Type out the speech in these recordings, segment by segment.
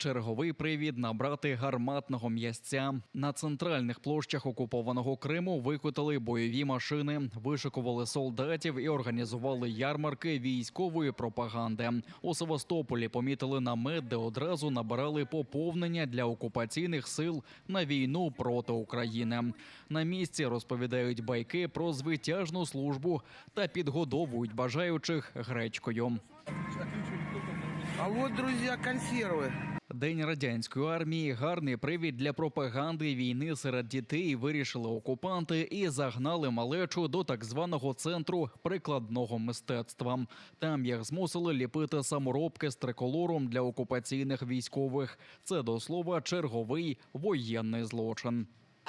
Черговий привід набрати гарматного м'ясця. На центральних площах окупованого Криму викотали бойові машини, вишикували солдатів і організували ярмарки військової пропаганди. У Севастополі помітили намет, де одразу набирали поповнення для окупаційних сил на війну проти України. На місці розповідають байки про звитяжну службу та підгодовують бажаючих гречкою. А вот, друзья, консервы. День радянської армії гарний привід для пропаганди війни серед дітей. Вирішили окупанти і загнали малечу до так званого центру прикладного мистецтва. Там їх змусили ліпити саморобки з триколором для окупаційних військових. Це до слова черговий воєнний злочин.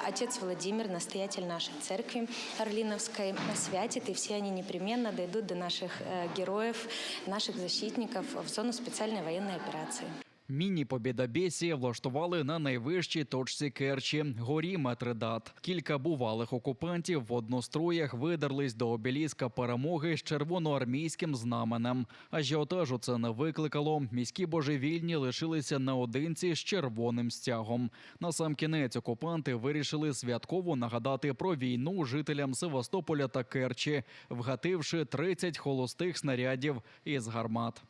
Отец Владимир, настоятель нашей церкви Орлиновской, святит, и все они непременно дойдут до наших э, героев, наших защитников в зону специальной военной операции. Міні-побєдобєсі влаштували на найвищій точці Керчі – горі Метридат. Кілька бувалих окупантів в одностроях видерлись до обеліска перемоги з червоноармійським знаменем. Ажіотажу це не викликало. Міські божевільні лишилися наодинці з червоним стягом. Насамкінець окупанти вирішили святково нагадати про війну жителям Севастополя та Керчі, вгативши 30 холостих снарядів із гармат.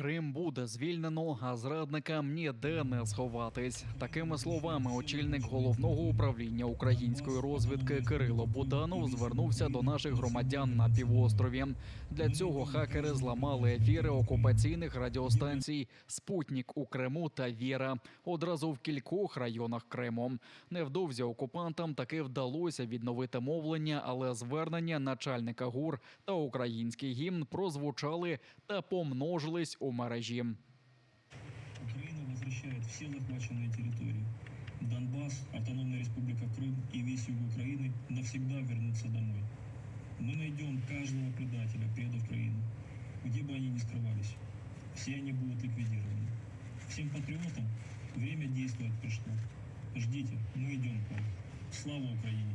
Крим буде звільнено, а зрадникам ніде не сховатись. Такими словами, очільник головного управління української розвідки Кирило Буданов звернувся до наших громадян на півострові. Для цього хакери зламали ефіри окупаційних радіостанцій Спутнік у Криму та Віра одразу в кількох районах Криму. Невдовзі окупантам таки вдалося відновити мовлення, але звернення начальника ГУР та український гімн прозвучали та помножились у мережі. Украина возвращает все захваченные территории. Донбасс, Автономная Республика Крым и весь юг Украины навсегда вернутся домой. Мы найдем каждого предателя, предов Украины, где бы они ни скрывались. Все они будут ликвидированы. Всем патриотам время действовать пришло. Ждите, мы идем к вам. Слава Украине!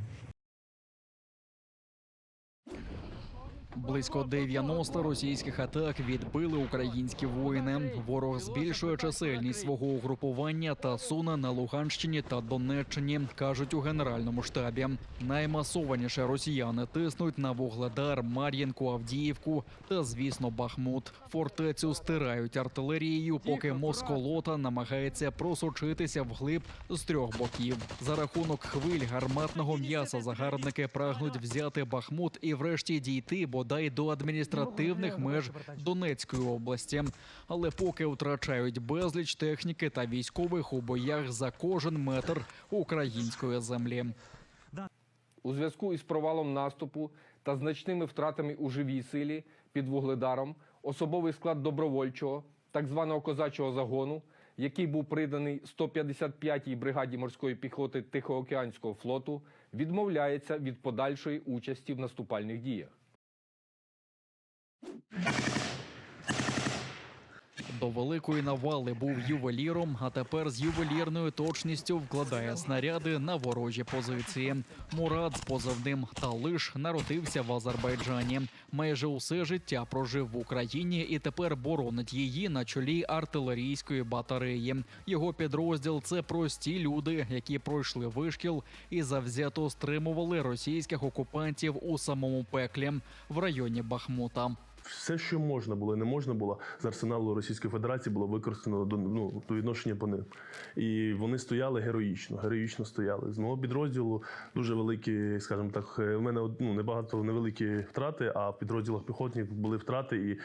Близько 90 російських атак відбили українські воїни. Ворог збільшує чисельність свого угрупування та суне на Луганщині та Донеччині, кажуть у генеральному штабі. Наймасованіше росіяни тиснуть на Вугледар, Мар'їнку, Авдіївку та, звісно, Бахмут. Фортецю стирають артилерією, поки Москолота намагається просочитися вглиб з трьох боків. За рахунок хвиль гарматного м'яса загарбники прагнуть взяти Бахмут і врешті дійти бодай до адміністративних меж Донецької області. Але поки втрачають безліч техніки та військових у боях за кожен метр української землі. У зв'язку із провалом наступу та значними втратами у живій силі під Вугледаром особовий склад добровольчого, так званого козачого загону, який був приданий 155-й бригаді морської піхоти Тихоокеанського флоту, відмовляється від подальшої участі в наступальних діях. До великої навали був ювеліром, а тепер з ювелірною точністю вкладає снаряди на ворожі позиції. Мурат з позивним Талиш народився в Азербайджані. Майже усе життя прожив в Україні і тепер боронить її на чолі артилерійської батареї. Його підрозділ це прості люди, які пройшли вишкіл і завзято стримували російських окупантів у самому пеклі в районі Бахмута. Все, що можна було і не можна було з арсеналу Російської Федерації, було використано до ну до відношення по ним. І вони стояли героїчно, героїчно стояли. З мого підрозділу дуже великі, скажімо так, у мене ну, небагато невеликі втрати, а в підрозділах піхотних були втрати. І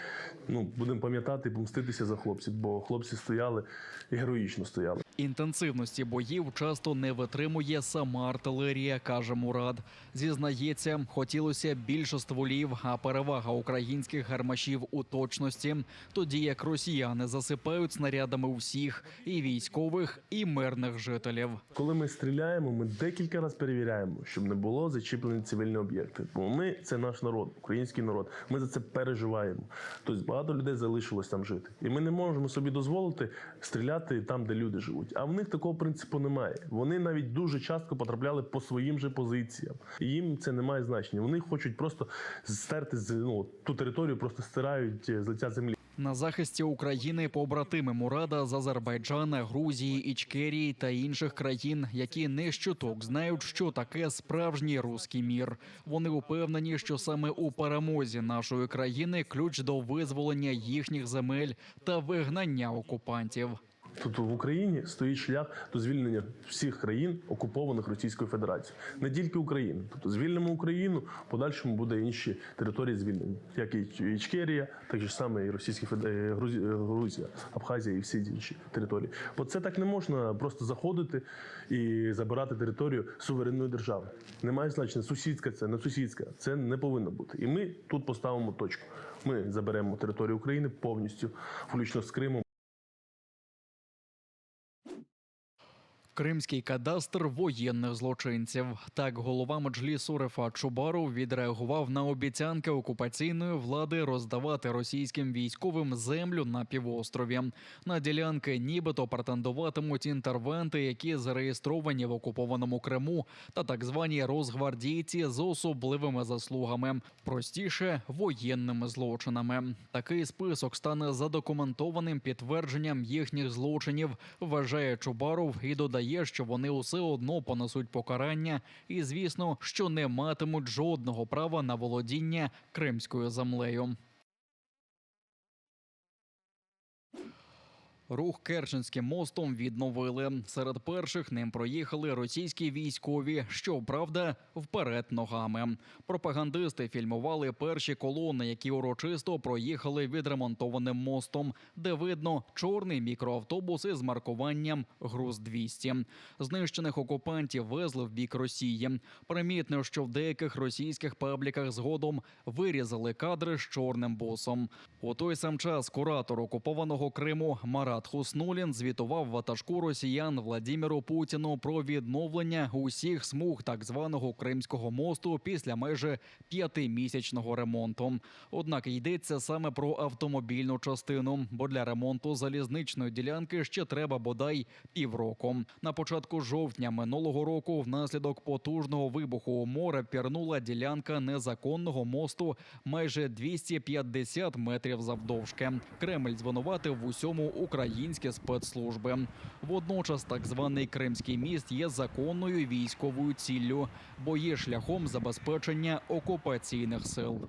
ну будемо пам'ятати, і помститися за хлопців, бо хлопці стояли і героїчно стояли. Інтенсивності боїв часто не витримує сама артилерія, каже Мурад. Зізнається, хотілося більше стволів, а перевага українських гармашів у точності, тоді як росіяни засипають снарядами усіх і військових, і мирних жителів. Коли ми стріляємо, ми декілька разів перевіряємо, щоб не було зачіплені цивільні об'єкти. Бо ми це наш народ, український народ. Ми за це переживаємо. Тобто багато людей залишилось там жити, і ми не можемо собі дозволити стріляти там, де люди живуть. А в них такого принципу немає. Вони навіть дуже часто потрапляли по своїм же позиціям. І їм це не має значення. Вони хочуть просто стерти з ну ту територію, просто стирають з лиця землі. На захисті України побратими Мурада з Азербайджана, Грузії, Ічкерії та інших країн, які не щоток знають, що таке справжній руський мір. Вони упевнені, що саме у перемозі нашої країни ключ до визволення їхніх земель та вигнання окупантів. Тут в Україні стоїть шлях до звільнення всіх країн, окупованих Російською Федерацією, не тільки України. Тобто звільнимо Україну, подальшому буде інші території звільнені, як і Ічкерія, так саме і Російська Фед- е, е, Грузія, Абхазія і всі інші території. Бо це так не можна просто заходити і забирати територію суверенної держави. Немає значення сусідська це, не сусідська. Це не повинно бути. І ми тут поставимо точку. Ми заберемо територію України повністю, включно з Кримом. Кримський кадастр воєнних злочинців. Так голова Меджлісу Рефат Чубаров відреагував на обіцянки окупаційної влади роздавати російським військовим землю на півострові. На ділянки нібито претендуватимуть інтервенти, які зареєстровані в окупованому Криму, та так звані розгвардійці з особливими заслугами, простіше воєнними злочинами. Такий список стане задокументованим підтвердженням їхніх злочинів, вважає Чубаров і додає, що вони усе одно понесуть покарання, і звісно, що не матимуть жодного права на володіння кримською землею. Рух Керченським мостом відновили. Серед перших ним проїхали російські військові, щоправда, вперед ногами. Пропагандисти фільмували перші колони, які урочисто проїхали відремонтованим мостом, де видно чорний мікроавтобус із маркуванням груз 200 Знищених окупантів везли в бік Росії. Примітно, що в деяких російських пабліках згодом вирізали кадри з чорним бусом. У той сам час куратор окупованого Криму Марат Хуснулін звітував ватажку росіян Владіміру Путіну про відновлення усіх смуг так званого Кримського мосту після майже п'ятимісячного ремонту. Однак йдеться саме про автомобільну частину, бо для ремонту залізничної ділянки ще треба бодай півроку. На початку жовтня минулого року, внаслідок потужного вибуху у море, пірнула ділянка незаконного мосту майже 250 метрів завдовжки. Кремль звинуватив в усьому українські спецслужби. Водночас, так званий Кримський міст є законною військовою ціллю, бо є шляхом забезпечення окупаційних сил.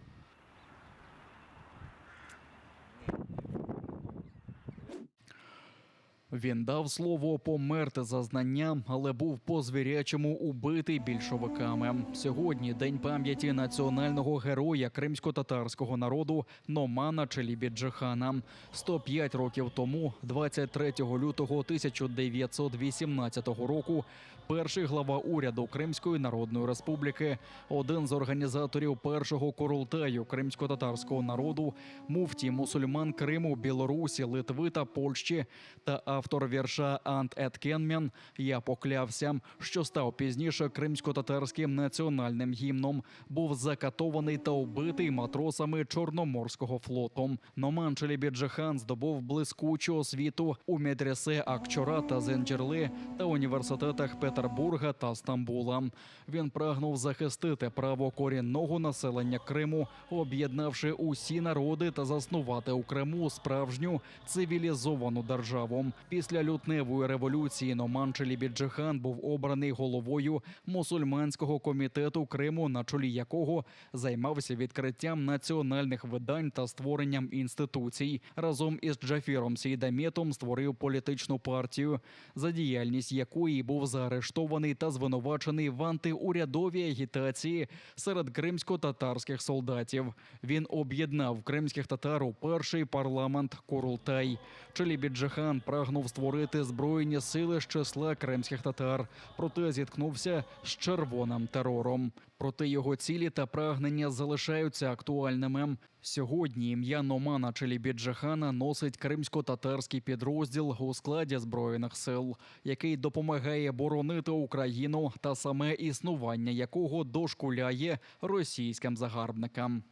Він дав слово померти за знання, але був по звірячому убитий більшовиками. Сьогодні день пам'яті національного героя кримсько-татарського народу Номана Челібіджихана. 105 років тому, 23 лютого 1918 року, перший глава уряду Кримської Народної Республіки, один з організаторів першого корултаю кримсько-татарського народу, муфті мусульман Криму, Білорусі, Литви та Польщі. Та автор вірша Ант Еткенмян Я поклявся, що став пізніше кримсько-татарським національним гімном, був закатований та убитий матросами Чорноморського флоту. Номан Челібіджихан здобув блискучу освіту у медресе Акчора та Зенджерли та університетах Петербурга та Стамбула. Він прагнув захистити право корінного населення Криму, об'єднавши усі народи та заснувати у Криму справжню цивілізовану державу. Після лютневої революції Номан Челібіджихан був обраний головою мусульманського комітету Криму, на чолі якого займався відкриттям національних видань та створенням інституцій. Разом із Джафіром Сейдаметом створив політичну партію, за діяльність якої був заарештований та звинувачений в антиурядовій агітації серед кримсько-татарських солдатів. Він об'єднав кримських татар у перший парламент Курултай. Челібіджихан прагнув створити збройні сили з числа кримських татар, проте зіткнувся з червоним терором. Проте його цілі та прагнення залишаються актуальними. Сьогодні ім'я Номана Челібіджахана носить кримсько-татарський підрозділ у складі збройних сил, який допомагає боронити Україну та саме існування якого дошкуляє російським загарбникам.